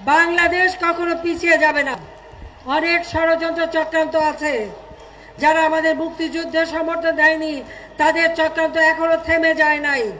বাংলাদেশ কখনো পিছিয়ে যাবে না। অনেক ষড়যন্ত্র চক্রান্ত আছে। যারা আমাদের মুক্তিযুদ্ধের সমর্থন দেয়নি, তাদের চক্রান্ত এখনও থেমে যায় নাই।